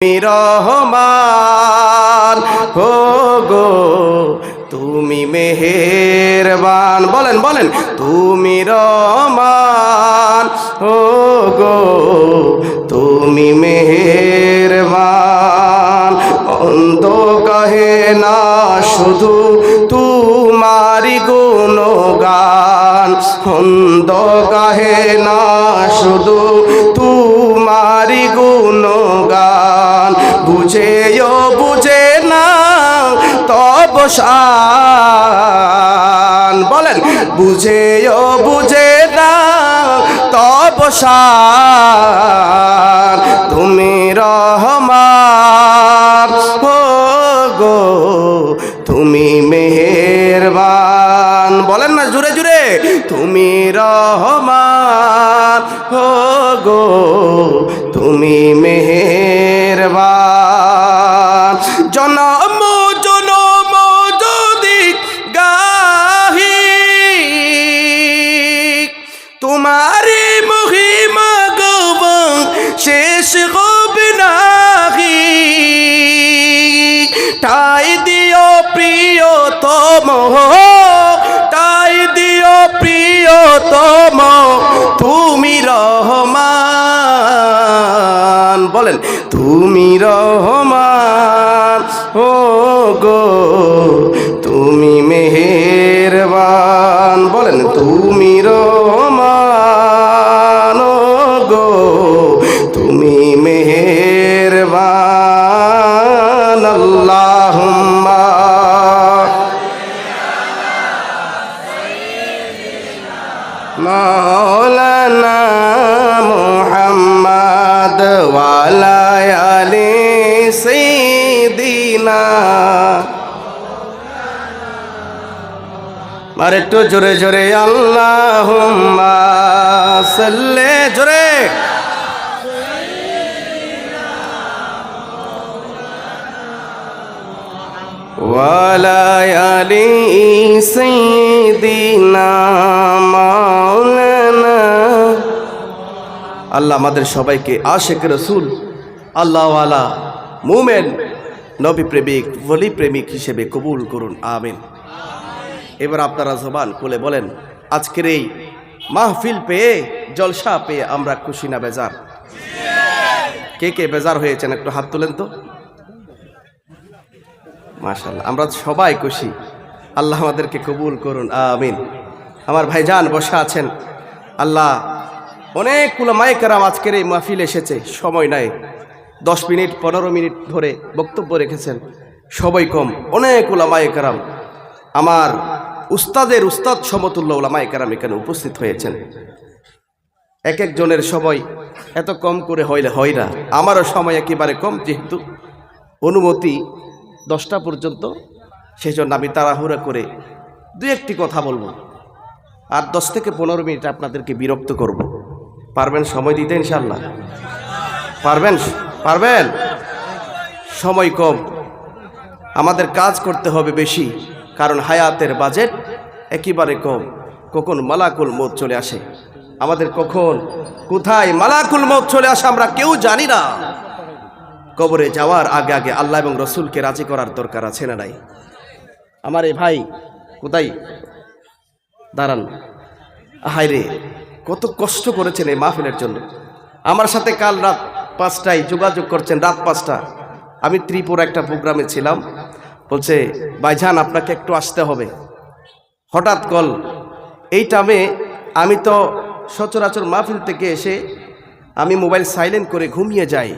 তুমি রহমান হো গো তুমি মেহেরবান। বলেন বলেন, তুমি রহমান হো গো তুমি মেহেরবান। অন্ধ কহে না শুধু তোমারি গুণগান অন্ধ কহে না শুধু তোমারি গুণগান বুঝেও বুঝে না তব শান। বলেন বুঝেও বুঝে না তব তুমি রহমান জোরে জোরে আল্লাহ জোরে। ওয়ালা আলি সাইয়্যিদিনা মাওলানা। আল্লাহ আমাদের সবাইকে আশেক রসুল আল্লাহওয়ালা মুমেন, নবী প্রেমিক বলি প্রেমিক হিসেবে কবুল করুন, আমিন। এবার আপনারা জবান খুলে বলেন, আজকের এই মাহফিল পেয়ে, জলসা পেয়ে আমরা খুশি না বেজার? কে কে বেজার হয়েছেন একটু হাত তোলেন তো। মাশাল্লাহ আমরা সবাই খুশি। আল্লাহ আমাদেরকে কবুল করুন, আমিন। আমার ভাইজান বসে আছেন। আল্লাহ অনেকগুলো মাইকেরাম আজকের এই মাহফিল এসেছে, সময় নাই। দশ মিনিট, পনেরো মিনিট ধরে বক্তব্য রেখেছেন, সবাই কম অনেকগুলো মাইকেরাম আমার উস্তাদের উস্তাদ সমতুল্য ওলামা ওলামাইকারাম এখানে উপস্থিত হয়েছেন। এক একজনের সময় এত কম করে হইলে হয় না। আমারও সময় একেবারে কম, যেহেতু অনুমতি দশটা পর্যন্ত সেই জন্য আমি তাড়াহুড়া করে দু একটি কথা বলব। আর দশ থেকে পনেরো মিনিট আপনাদেরকে বিরক্ত করব। পারবেন সময় দিতে ইনশাল্লাহ পারবেন? পারবেন? সময় কম। আমাদের কাজ করতে হবে বেশি। কারণ হায়াতের বাজেট একেবারে কম। কখন মালাকুল মত চলে আসে? আমাদের কখন, কোথায় মালাকুল মত চলে আসে আমরা কেউ জানি না। কবরে যাওয়ার আগে আগে আল্লাহ এবং রসুলকে রাজি করার দরকার আছে না নাই? আমার এই ভাই, কোথায়? দাঁড়ান। হাইরে কত কষ্ট করেছেন এই মাহফিলের জন্য। আমার সাথে কাল রাত পাঁচটায় যোগাযোগ করছেন, রাত পাঁচটা। আমি ত্রিপুরা একটা প্রোগ্রামে ছিলাম। বলছে ভাইজান আপনাকে একটু আসতে হবে। হঠাৎ কল, এই টামে আমি তো সচরাচর মাহফিল থেকে এসে আমি মোবাইল সাইলেন্ট করে ঘুমিয়ে যাই,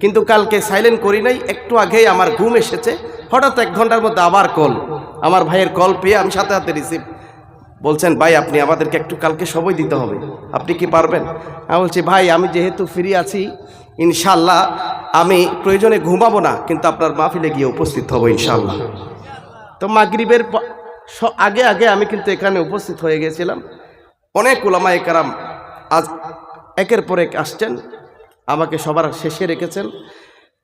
কিন্তু কালকে সাইলেন্ট করি নাই, একটু আগেই আমার ঘুম এসেছে। হঠাৎ এক ঘণ্টার মধ্যে আবার কল, আমার ভাইয়ের কল পেয়ে আমি সাথে সাথে রিসিভ বলছেন, ভাই, আপনি আমাদেরকে একটু কালকে সময় দিতে হবে। আপনি কি পারবেন? আমি বলছি, ভাই, আমি যেহেতু ফ্রি আছি ইনশাল্লাহ আমি প্রয়োজনে ঘুমাবো না, কিন্তু আপনার মাহফিলে গিয়ে উপস্থিত হব ইনশাল্লাহ তো মাগরিবের আগে আগে আমি কিন্তু এখানে উপস্থিত হয়ে গেছিলাম। অনেক ওলামা একরাম আজ একের পর এক আসছেন, আমাকে সবার শেষে রেখেছেন।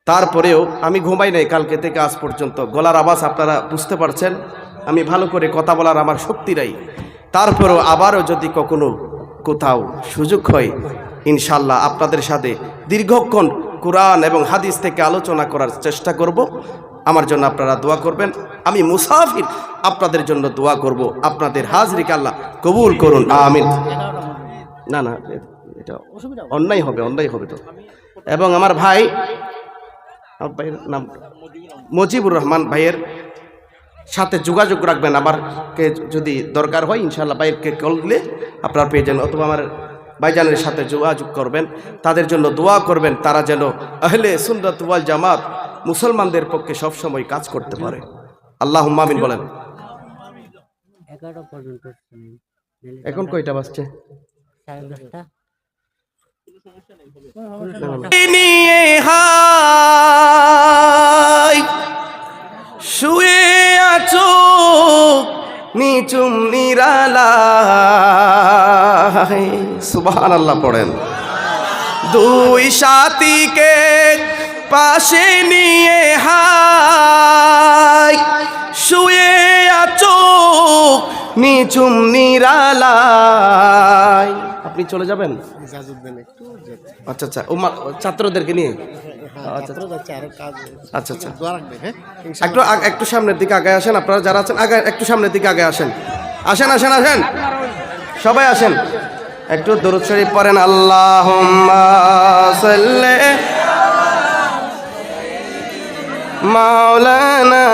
তারপরেও আমি ঘুমাই নাই কালকে থেকে আজ পর্যন্ত। গলার আওয়াজ আপনারা বুঝতে পারছেন, আমি ভালো করে কথা বলার আমার শক্তি নাই। তারপরেও আবারও যদি কখনো কোথাও সুযোগ হয় ইনশাল্লাহ আপনাদের সাথে দীর্ঘক্ষণ কোরআন এবং হাদিস থেকে আলোচনা করার চেষ্টা করব। আমার জন্য আপনারা দোয়া করবেন। আমি মুসাফির আপনাদের জন্য দোয়া করব। আপনাদের হাজরিকে আল্লাহ কবুল করুন। আমিন। না না এটা অন্যায় হবে অন্যায় হবে তো। এবং আমার ভাই, আমার ভাইয়ের নাম মজিবুর রহমান ভাইয়ের সাথে যোগাযোগ রাখবেন। আমারকে যদি দরকার হয় ইনশাল্লাহ ভাইয়েরকে কল দিলে আপনার পেয়ে যান অথবা আমার ভাইজানের সাথে যোগাযোগ করবেন। তাদের জন্য দোয়া করবেন। তারা যেন আহলে সুন্দর ওয়াল জামাত মুসলমানদের পক্ষে সবসময় কাজ করতে পারে। আল্লাহ মামিন বলেন। এখন কয়টা বাজছে? সাড়ে দশটা। নিরালাই সুবহান আল্লাহ পড়েন। দুই সাথীকে পাশে নিয়ে হাই শুয়ে আছো নিচুম নিরালাই আপনি চলে যাবেন? আচ্ছা আচ্ছা ও ছাত্রদেরকে নিয়ে? আচ্ছা আচ্ছা। আচ্ছা একটু আগ- একটু সামনের দিকে আগে আসেন আপনারা যারা আছেন আগে একটু সামনের দিকে আগে আসেন। আসেন আসেন আসেন। সবাই আসেন। একটু দরুদ শরীফ পড়েন আল্লাহ মাওলানা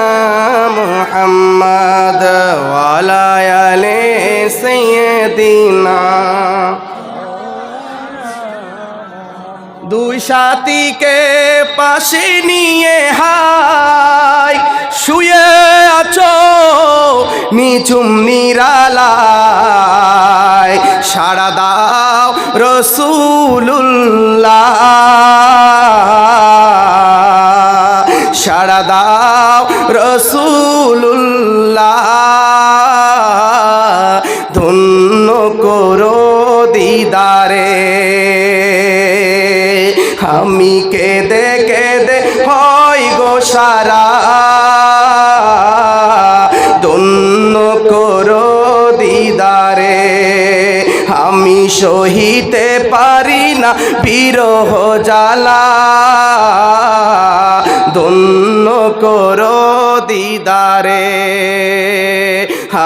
মুহাম্মদ ওয়ালা আলে সাইয়্যিদিনা। দুই সাথীকে পাশে নিয়ে হাই শুয়ে আছো নিচুম নিরালায়। সারা দাও রসুল্লাহ সাড়া দাও রসুল্লাহ ধন্য করো দিদারে। আমি কেঁদে কেঁদে সহিতে পারি না বিরহ জ্বালা। ধন্য করো দিদারে,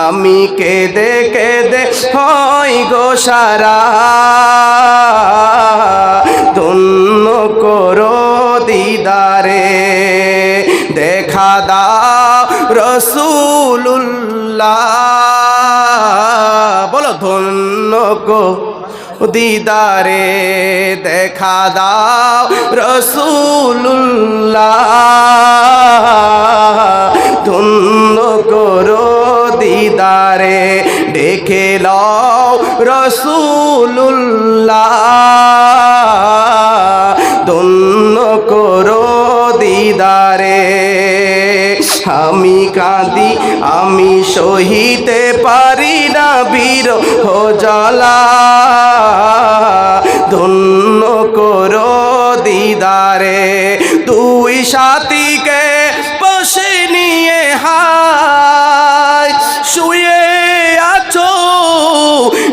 আমি কেঁদে কেঁদে হয় গো সারা। ধন্য করো দিদারে, দেখা দাও রসুল্লাহ বলো, ধন্য কো দিদারে দেখা দাও রসুল্লাহ করো দিদারে ডেকে লও রসুল্লাহ করো দিদারে। আমি কাঁদি, আমি সহিতে পারি না বীর হো জলা ধন্য করো দিদারে, দুই সাথীকে বসে নিয়ে হাই শুয়ে আছো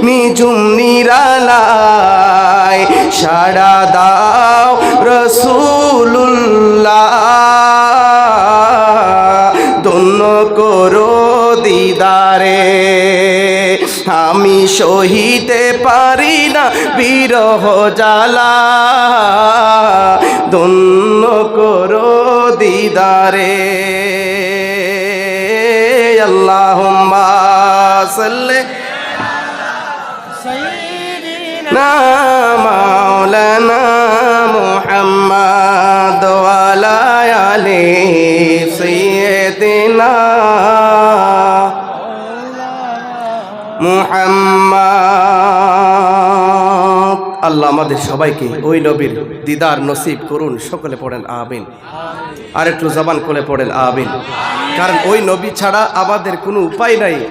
নিজুম নিরালায়, সাড়া দাও রসুল্লাহ দিদারে আমি সহিতে পারি না বিরহ জ্বালা। ধন্য করো দিদারে। আল্লাহ সাল্লে মাওলানা মুহাম্মদ আলি সাইয়্যিদিনা মুহাম্মদ। আল্লাহ আমাদের সবাইকে ওই নবীর দিদার নসিব করুন সকলে পড়েন আমিন। আর একটু জবান করে পড়েন আমিন। কারণ ওই নবী ছাড়া আমাদের কোনো উপায় নাই।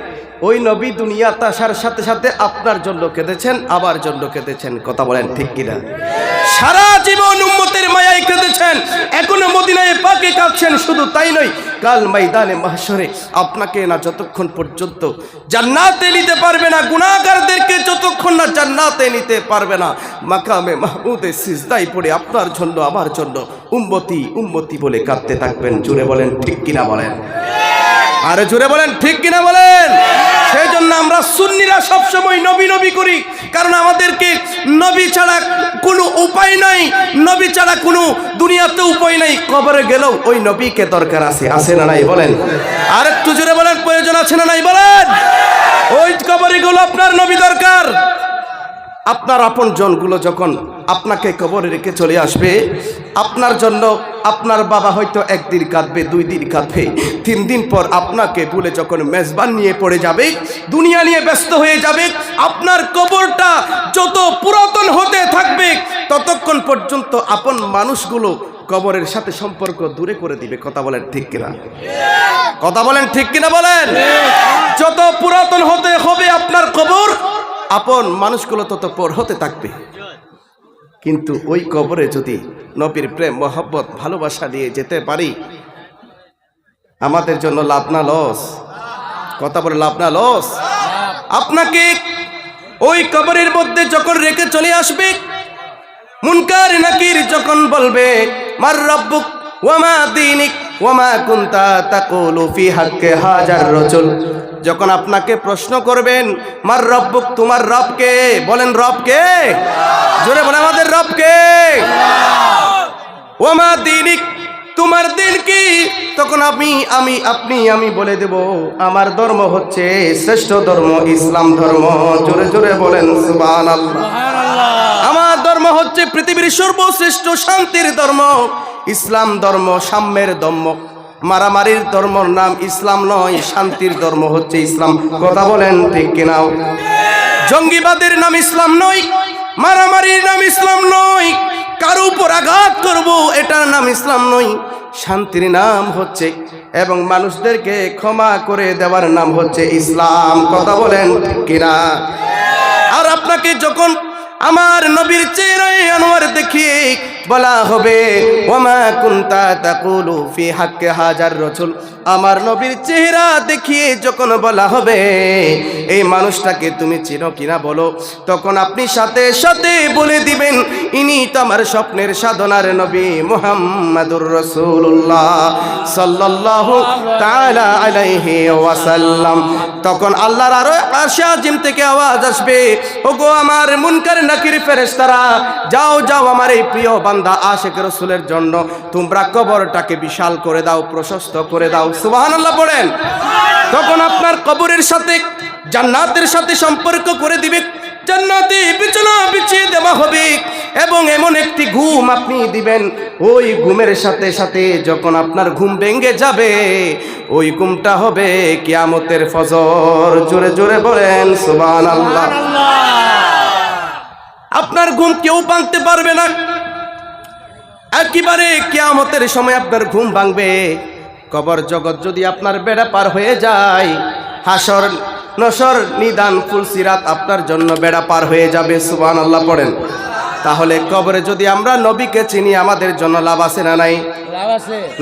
ওই নবী দুনিয়াতে আসার সাথে সাথে আপনার জন্য কেঁদেছেন আবার জন্য কেঁদেছেন। কথা বলেন ঠিক কিনা? সারা জীবন উম্মতের মায়ায় কেঁদেছেন, এখনও মদিনায় পাকে কাঁদছেন, শুধু তাই নয়, কাল ময়দানে মাহশরে আপনাকে না যতক্ষণ পর্যন্ত জান্নাতে নিতে পারবে না গুণাগারদেরকে যতক্ষণ না জান্নাতে নিতে পারবে না, মাকামে মাহমুদে সিজদাই পড়ে আপনার জন্য, আমার জন্য উম্মতি উম্মতি বলে কাঁদতে থাকবেন। জুড়ে বলেন ঠিক কিনা বলেন? আরে জুড়ে বলেন, ঠিক কিনা বলেন? সেই জন্য আমরা সুন্নিরা সবসময় নবী নবী করি, কারণ আমাদেরকে নবী ছাড়া কোনো উপায় নাই, নবী ছাড়া কোনো দুনিয়াতে উপায় নাই। কবরে গেলেও ওই নবীকে দরকার আছে আছে না নাই বলেন? আর একটু জুড়ে বলেন, প্রয়োজন আছে না নাই বলেন? ওই কবরে গেলো আপনার নবী দরকার। আপনার আপন জনগুলো যখন আপনাকে কবরে রেখে চলে আসবে। আপনার জন্য আপনার বাবা হয়তো একদিন কাঁদবে, দুই দিন কাঁদবে। তিন দিন পর আপনাকে ভুলে যখন মেজবান নিয়ে পড়ে যাবে, দুনিয়া নিয়ে ব্যস্ত হয়ে যাবে, আপনার কবরটা যত পুরাতন হতে থাকবে, ততক্ষণ পর্যন্ত আপন মানুষগুলো কবরের সাথে সম্পর্ক দূরে করে দিবে। কথা বলেন ঠিক কিনা? কথা বলেন ঠিক কিনা বলেন? যত পুরাতন হতে হবে আপনার কবর, আপন মানুষগুলো তত পর হতে থাকবে। কিন্তু ওই কবরে যদি নবীর প্রেম, মহব্বত, ভালোবাসা দিয়ে যেতে পারি, আমাদের জন্য লাভ না লস। কথা বলে লাভ না লস? আপনাকে ওই কবরের মধ্যে যখন রেখে চলে আসবে, মুনকার নাকির যখন বলবে, মার রব্বুক, ওয়ামা দিনিক, ওয়ামা কুন্তা তাকুলু ফি হাক্কে হাজার রজুল। যখন আপনাকে প্রশ্ন করবেন, মার রব্বুক, তোমার রবকে, বলেন রবকে? জোরে ওয়ামা দিনিক তোমার দিন কি? তখন আমি আমি আপনি আমি বলে দেব আমার ধর্ম হচ্ছে শ্রেষ্ঠ ধর্ম ইসলাম ধর্ম। জোরে জোরে বলেন সুবহানাল্লাহ। আমার ধর্ম হচ্ছে পৃথিবীর সর্বশ্রেষ্ঠ শান্তির ধর্ম ইসলাম ধর্ম সাম্যের ধর্ম। মারামারির ধর্মর নাম ইসলাম নয় শান্তির ধর্ম হচ্ছে ইসলাম। কথা বলেন ঠিক কিনাও জঙ্গিবাদের নাম ইসলাম নয় মারামারির নাম ইসলাম নয় কারও উপর আঘাত করব? এটার নাম ইসলাম নয়, শান্তির নাম হচ্ছে, এবং মানুষদেরকে ক্ষমা করে দেওয়ার নাম হচ্ছে ইসলাম। কথা বলেন কিনা? আর আপনাকে যখন আমার নবীর চেহারায় আনোয়ার দেখিয়ে বলা হবে, ওমা কুন্তা তাকুলু ফি হাক্কে হাজার রসুল আমার নবীর চেহারা দেখিয়ে যখন বলা হবে, এই মানুষটাকে তুমি চিনো কিনা বলো। তখন আপনি সাথে সাথে বলে দিবেন, ইনি তো আমার স্বপ্নের সাধনার নবী মুহাম্মাদুর রাসূলুল্লাহ সাল্লাল্লাহু তাআলা আলাইহি ওয়াসাল্লাম। তখন আল্লাহর আরও আরশে আজিম থেকে আওয়াজ আসবে, ওগো আমার মুনকার নাকির ফেরেশতারা, যাও যাও আমার এই প্রিয় বান্দা আশেক রসুলের জন্য তোমরা কবরটাকে বিশাল করে দাও প্রশস্ত করে দাও। সুবহানাল্লাহ পড়েন তখন আপনার কবরের সাথে জান্নাতের সাথে সম্পর্ক করে দিবে। জান্নাতে বিছানা বিছিয়ে দেওয়া হবে এবং এমন একটি ঘুম আপনি দিবেন। ওই ঘুমের সাথে সাথে যখন আপনার ঘুম ভেঙে যাবে ওই ঘুমটা হবে কিয়ামতের ফজর। জোরে জোরে বলেন সুবান আল্লাহ আপনার ঘুম কেউ ভাঙতে পারবে না। একেবারে কিয়ামতের সময় আপনার ঘুম ভাঙবে। কবর জগৎ যদি আপনার বেড়া পার হয়ে যায় হাসর নসর নিদান ফুলসিরাত আপনার জন্য বেড়া পার হয়ে যাবে সুবান আল্লাহ পড়েন। তাহলে কবরে যদি আমরা নবীকে চিনি আমাদের জন্য লাভ আছে না নাই?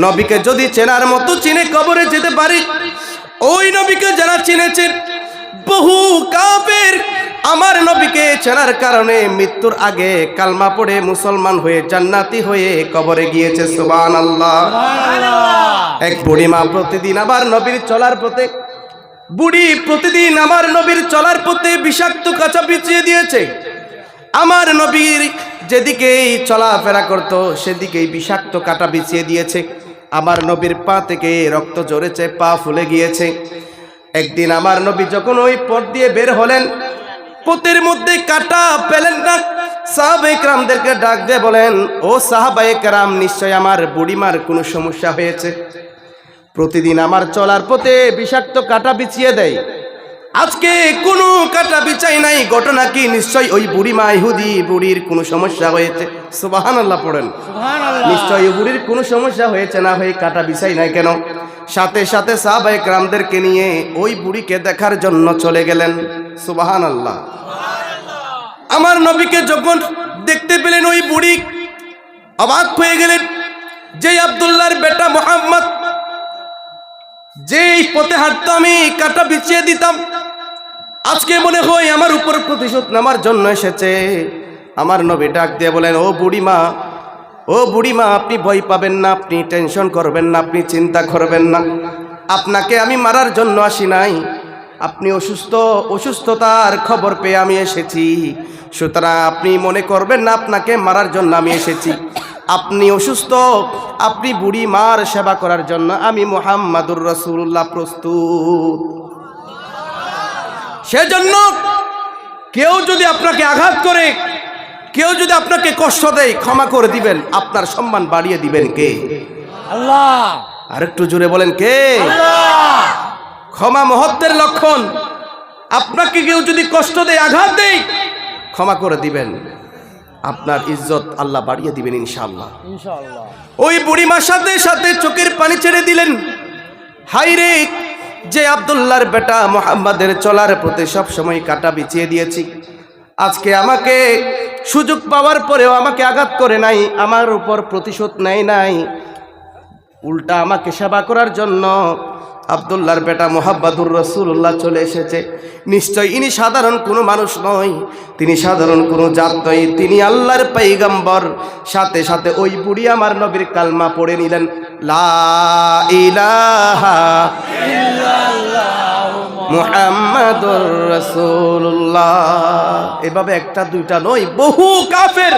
নবীকে যদি চেনার মতো চিনে কবরে যেতে পারি ওই নবীকে যারা চিনেছেন বহু কাপের আমার নবীকে চেনার কারণে মৃত্যুর আগে কালমা পড়ে মুসলমান হয়ে জান্নাতি হয়ে কবরে গিয়েছে সুবান আল্লাহ এক বুড়ি মা প্রতিদিন আবার নবীর চলার পথে বুড়ি প্রতিদিন আমার নবীর চলার পথে বিষাক্ত কাঁচা পিছিয়ে দিয়েছে। আমার নবীর যেদিকেই চলাফেরা করত সেদিকেই বিষাক্ত কাটা বিছিয়ে দিয়েছে। আমার নবীর পা থেকে রক্ত জড়েছে পা ফুলে গিয়েছে। একদিন আমার নবী যখন ওই পথ দিয়ে বের হলেন, পথের মধ্যে কাটা পেলেন না সাহাবাইকরামদেরকে ডাক দিয়ে বলেন, ও সাহাবাইক রাম নিশ্চয় আমার বুড়িমার কোনো সমস্যা হয়েছে। প্রতিদিন আমার চলার পথে বিষাক্ত কাটা বিছিয়ে দেয়। আজকে কোনো কাটা বিচাই নাই ঘটনা কি? নিশ্চয় ওই বুড়ি মা ইহুদি বুড়ির কোনো সমস্যা হয়েছে। সুবাহান আল্লাহ পড়েন নিশ্চয় ওই বুড়ির কোনো সমস্যা হয়েছে না হয়ে কাটা বিচাই নাই কেন? সাথে সাথে সাহাবাহিক রামদেরকে নিয়ে ওই বুড়িকে দেখার জন্য চলে গেলেন। সুবাহান আল্লাহ আমার নবীকে যখন দেখতে পেলেন ওই বুড়ি অবাক হয়ে গেলেন যেই আবদুল্লাহর বেটা মোহাম্মদ যেই পথে হাঁটতো আমি কাটা বিছিয়ে দিতাম আজকে মনে হয় আমার উপর প্রতিশোধ নামার জন্য এসেছে। আমার নবী ডাক দিয়ে বলেন, ও বুড়িমা ও বুড়িমা, আপনি ভয় পাবেন না, আপনি টেনশন করবেন না, আপনি চিন্তা করবেন না। আপনাকে আমি মারার জন্য আসি নাই। আপনি অসুস্থ, অসুস্থতার খবর পেয়ে আমি এসেছি। সুতরাং আপনি মনে করবেন না, আপনাকে মারার জন্য আমি এসেছি। আপনি অসুস্থ, আপনি বুড়ি মার সেবা করার জন্য আমি মোহাম্মদুর রসুল্লাহ প্রস্তুত। সেজন্য কেউ যদি আপনাকে আঘাত করে কেউ যদি আপনাকে কষ্ট দেয় ক্ষমা করে দিবেন। আপনার সম্মান বাড়িয়ে দিবেন কে? আল্লাহ। আর একটু জোরে বলেন কে? ক্ষমা মহত্বের লক্ষণ। আপনাকে কেউ যদি কষ্ট দেয় আঘাত দেয় ক্ষমা করে দিবেন। আপনার ইজ্জত আল্লাহ বাড়িয়ে দিবেন ইনশাআল্লাহ। ইনশাআল্লাহ। ওই বুড়িমার সাথে সাথে চোখের পানি ছেড়ে দিলেন। হাই রে যে আবদুল্লার বেটা মোহাম্মদের চলার প্রতি সব সময় কাটা বিছিয়ে দিয়েছি। আজকে আমাকে সুযোগ পাওয়ার পরেও আমাকে আঘাত করে নাই, আমার উপর প্রতিশোধ নেয় নাই। উল্টা আমাকে সেবা করার জন্য আবদুল্লাহর বেটা মোহাব্বাদুর রসুল্লাহ চলে এসেছে। নিশ্চয় ইনি সাধারণ কোনো মানুষ নয়, তিনি সাধারণ কোনো জাত নয়, তিনি আল্লাহর পাইগাম্বর সাথে সাথে ওই বুড়ি আমার নবীর কালমা পড়ে নিলেন এভাবে একটা, দুইটা নয়, বহু কাফের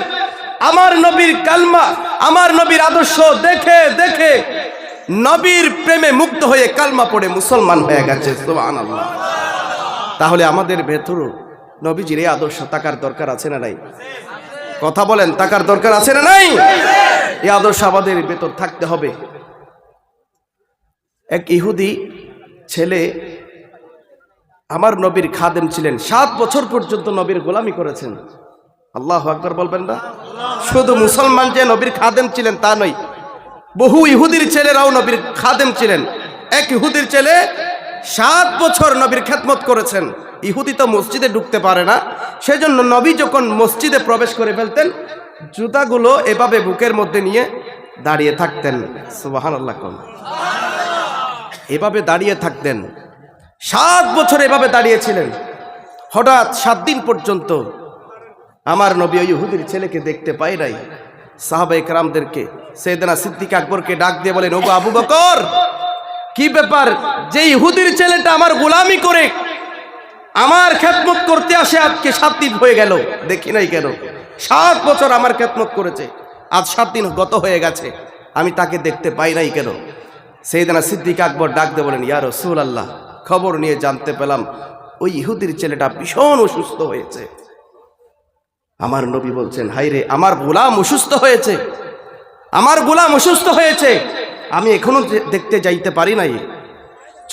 আমার নবীর কালমা, আমার নবীর আদর্শ দেখে দেখে নবীর প্রেমে মুক্ত হয়ে কালমা পড়ে মুসলমান হয়ে গেছে, সুবহানাল্লাহ। তাহলে আমাদের ভেতরও নবীজির এই আদর্শ তাকার দরকার আছে না নাই? কথা বলেন তাকার দরকার আছে না নাই? এই আদর্শ আমাদের ভেতর থাকতে হবে। এক ইহুদি ছেলে আমার নবীর খাদেম ছিলেন, সাত বছর পর্যন্ত নবীর গোলামি করেছেন। আল্লাহ আকবর বলবেন না? শুধু মুসলমান যে নবীর খাদেম ছিলেন তা নয় বহু ইহুদির ছেলেরাও নবীর খাদেম ছিলেন। এক ইহুদির ছেলে সাত বছর নবীর খেদমত করেছেন। ইহুদি তো মসজিদে ঢুকতে পারে না। সেজন্য নবী যখন মসজিদে প্রবেশ করে ফেলতেন, জুতাগুলো এভাবে বুকের মধ্যে নিয়ে দাঁড়িয়ে থাকতেন। সুবাহান আল্লাহ এভাবে দাঁড়িয়ে থাকতেন। সাত বছর এভাবে দাঁড়িয়েছিলেন। হঠাৎ সাত দিন পর্যন্ত আমার নবী ইহুদির ছেলেকে দেখতে পাই নাই। সাহাবা একরামদেরকে সেদিনা সিদ্দিক আকবরকে ডাক দিয়ে বলেন, ওগো আবু বকর, কি ব্যাপার? যে ইহুদির ছেলেটা আমার গোলামি করে, আমার খেদমত করতে আসে, আজকে সাত দিন হয়ে গেল, দেখি নাই কেন? সাত বছর আমার খেদমত করেছে, আজ সাত দিন গত হয়ে গেছে, আমি তাকে দেখতে পাই নাই কেন? সেইদিনা সিদ্দিক আকবর ডাক দিয়ে বলেন, ইয়া রসুল আল্লাহ খবর নিয়ে জানতে পেলাম, ওই ইহুদির ছেলেটা ভীষণ অসুস্থ হয়েছে। আমার নবী বলছেন হাইরে আমার গোলাম অসুস্থ হয়েছে। আমার গোলাম অসুস্থ হয়েছে। আমি এখনও দেখতে যাইতে পারি নাই।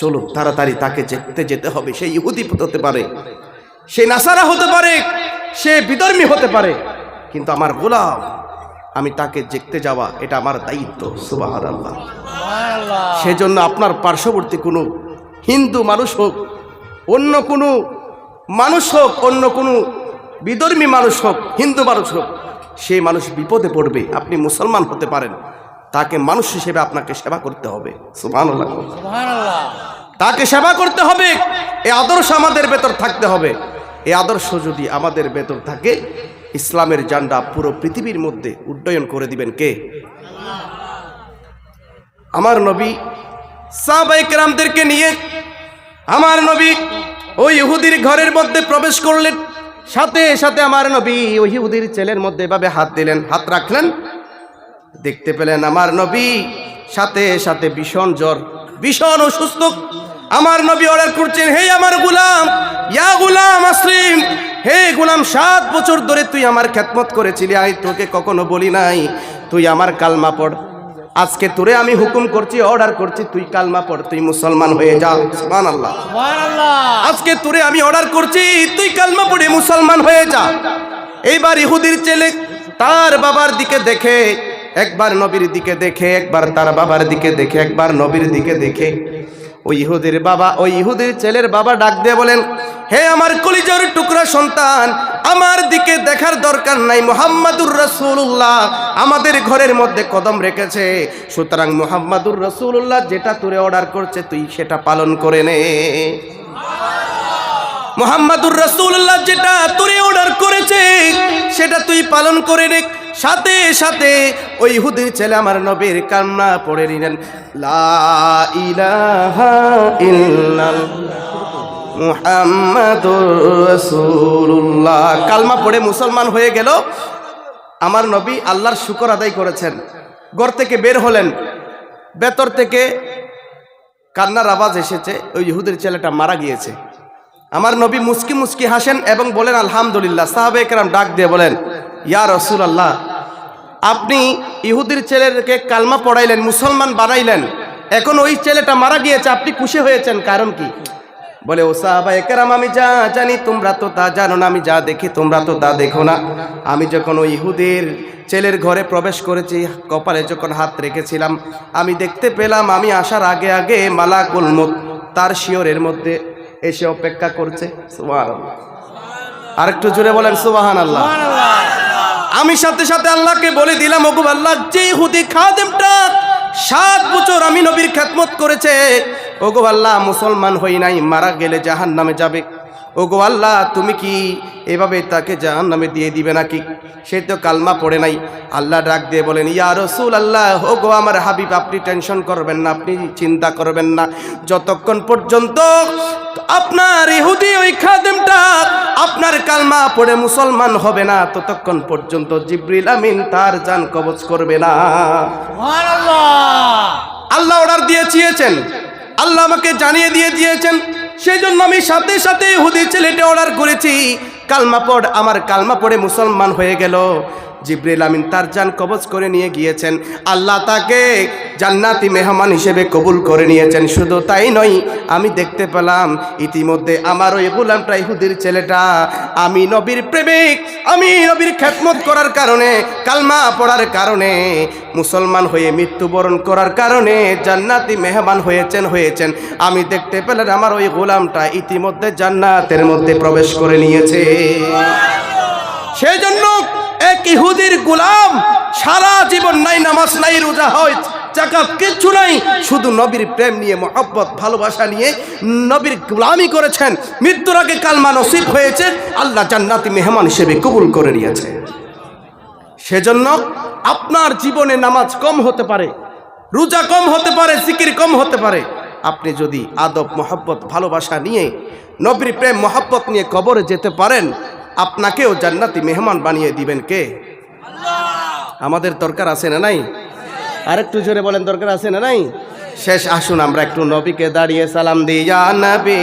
চলো তাড়াতাড়ি তাকে দেখতে যেতে হবে। সে ইহুদি হতে পারে, সে নাসারা হতে পারে, সে বিধর্মী হতে পারে। কিন্তু আমার গোলাম, আমি তাকে দেখতে যাওয়া, এটা আমার দায়িত্ব। সুবাহ আল্লাহ সেজন্য আপনার পার্শ্ববর্তী কোনো হিন্দু মানুষ হোক, অন্য কোনো মানুষ হোক, অন্য কোনো বিধর্মী মানুষ হোক হিন্দু মানুষ হোক সেই মানুষ বিপদে পড়বে আপনি মুসলমান হতে পারেন। তাকে মানুষ হিসেবে আপনাকে সেবা করতে হবে। তাকে সেবা করতে হবে। এই আদর্শ আমাদের ভেতর থাকতে হবে। এই আদর্শ যদি আমাদের ভেতর থাকে ইসলামের জান্ডা পুরো পৃথিবীর মধ্যে উড্ডয়ন করে দিবেন কে? আমার নবী সাহবাইকরামদেরকে নিয়ে আমার নবী ওই ইহুদির ঘরের মধ্যে প্রবেশ করলেন। সাথে সাথে আমার নবী ওই ইহুদির ছেলের মধ্যে এভাবে হাত দিলেন, হাত রাখলেন। দেখতে পেলেন আমার নবী সাথে সাথে ভীষণ জ্বর, ভীষণ অসুস্থ। আমার নবী অর্ডার করছেন, হে আমার গুলাম, ইয়া গুলাম আসলিম, হে গুলাম, সাত বছর ধরে তুই আমার খ্যাতমত করেছিলি, আমি তোকে কখনো বলি নাই। তুই আমার কালমা পড়। আজকে তোরে আমি হুকুম করছি অর্ডার করছি তুই কালমা পড় তুই মুসলমান হয়ে যা। সুবহান আল্লাহ আজকে তোরে আমি অর্ডার করছি তুই কালমা পড়ে মুসলমান হয়ে যা। এইবার ইহুদির ছেলে তার বাবার দিকে দেখে একবার নবীর দিকে দেখে একবার তার বাবার দিকে দেখে একবার নবীর দিকে দেখে। ওই ইহুদের বাবা, ওই ইহুদের ছেলের বাবা ডাক দিয়ে বলেন, হে আমার কলিজার টুকরা সন্তান, আমার দিকে দেখার দরকার নাই। মোহাম্মদুর রসুল্লাহ আমাদের ঘরের মধ্যে কদম রেখেছে। সুতরাং মোহাম্মদুর রসুল্লাহ যেটা তোরে অর্ডার করছে, তুই সেটা পালন করে নে। মোহাম্মদুর রসুল্লাহ যেটা তোরে অর্ডার করেছে, সেটা তুই পালন করে নে। সাথে সাথে ওই হুদির ছেলে আমার নবীর কান্না পড়ে নিলেন। কালমা পড়ে মুসলমান হয়ে গেল। আমার নবী আল্লাহর শুকর আদায় করেছেন। ঘর থেকে বের হলেন। বেতর থেকে কান্নার আওয়াজ এসেছে। ওই ইহুদের ছেলেটা মারা গিয়েছে। আমার নবী মুস্কি মুস্কি হাসেন এবং বলেন, আলহামদুলিল্লাহ। সাহাবে একরাম ডাক দিয়ে বলেন ইয়া রসুল আল্লাহ আপনি ইহুদির ছেলেকে কালমা পড়াইলেন, মুসলমান বানাইলেন, এখন ওই ছেলেটা মারা গিয়েছে, আপনি খুশি হয়েছেন, কারণ কি? বলে ও সাহাবা একরাম, আমি যা জানি, তোমরা তো তা জানো না, আমি যা দেখি, তোমরা তো তা দেখো না। আমি যখন ওই ইহুদের ছেলের ঘরে প্রবেশ করেছি, কপালে যখন হাত রেখেছিলাম, আমি দেখতে পেলাম, আমি আসার আগে আগে মালাকুল মত তার শিওরের মধ্যে এসে অপেক্ষা করছে। সুবহানাল্লাহ। আরেকটু জুড়ে বলেন সুবাহান আল্লাহ আমি সাথে সাথে আল্লাহকে বলে দিলাম, ওগো আল্লাহ, যে হুদি খাদেমটা সাত বছর আমি নবীর খ্যাতমত করেছে, ওগো আল্লাহ, মুসলমান হই নাই, মারা গেলে জাহান নামে যাবে। ওগো আল্লাহ তুমি কি এভাবে তাকে জাহান নামে দিয়ে দিবে নাকি? সে তো কালমা পড়ে নাই। আল্লাহ ডাক দিয়ে বলেন ইয়া রসুল আল্লাহ ও গো আমার হাবিব আপনি টেনশন করবেন না আপনি চিন্তা করবেন না। যতক্ষণ পর্যন্ত আপনার ইহুদি ওই খাদেমটা আপনার কালমা পড়ে মুসলমান হবে না ততক্ষণ পর্যন্ত জিব্রিল আমিন তার জান কবজ করবে না। আল্লাহ অর্ডার দিয়ে দিয়েছেন আল্লাহ আমাকে জানিয়ে দিয়ে দিয়েছেন। সেই জন্য আমি সাথে সাথে হুদি ছেলেটা অর্ডার করেছি। কালমা পড় আমার কালমা পড়ে মুসলমান হয়ে গেল। জিব্রিল আমিন তার জান কবজ করে নিয়ে গিয়েছেন। আল্লাহ তাকে জান্নাতি মেহমান হিসেবে কবুল করে নিয়েছেন। শুধু তাই নয় আমি দেখতে পেলাম ইতিমধ্যে আমার ওই গুলামটা ইহুদির ছেলেটা আমি নবীর প্রেমিক আমি নবীর খেদমত করার কারণে কালমা পড়ার কারণে মুসলমান হয়ে মৃত্যুবরণ করার কারণে জান্নাতি মেহমান হয়েছেন হয়েছেন। আমি দেখতে পেলাম আমার ওই গোলামটা ইতিমধ্যে জান্নাতের মধ্যে প্রবেশ করে নিয়েছে। সেই জন্য এক ইহুদির গোলাম সারা জীবন নাই, নামাজ নাই, রোজা হয় চাকা কিচ্ছু নাই। শুধু নবীর প্রেম নিয়ে, মহব্বত, ভালোবাসা নিয়ে নবীর গোলামি করেছেন। মৃত্যুর আগে কালমা নসিব হয়েছে, আল্লাহ জান্নাতি মেহমান হিসেবে কবুল করে নিয়েছে। সেজন্য আপনার জীবনে নামাজ কম হতে পারে, রোজা কম হতে পারে, জিকির কম হতে পারে। আপনি যদি আদব, মহব্বত, ভালোবাসা নিয়ে নবীর প্রেম, মহব্বত নিয়ে কবরে যেতে পারেন আপনাকেও জান্নাতি মেহমান বানিয়ে দিবেন কে? আমাদের দরকার আছে না নাই? আরেকটু জোরে বলেন দরকার আছে না নাই? শেষ আসুন আমরা একটু নবীকে দাঁড়িয়ে সালাম দিয়ে নবী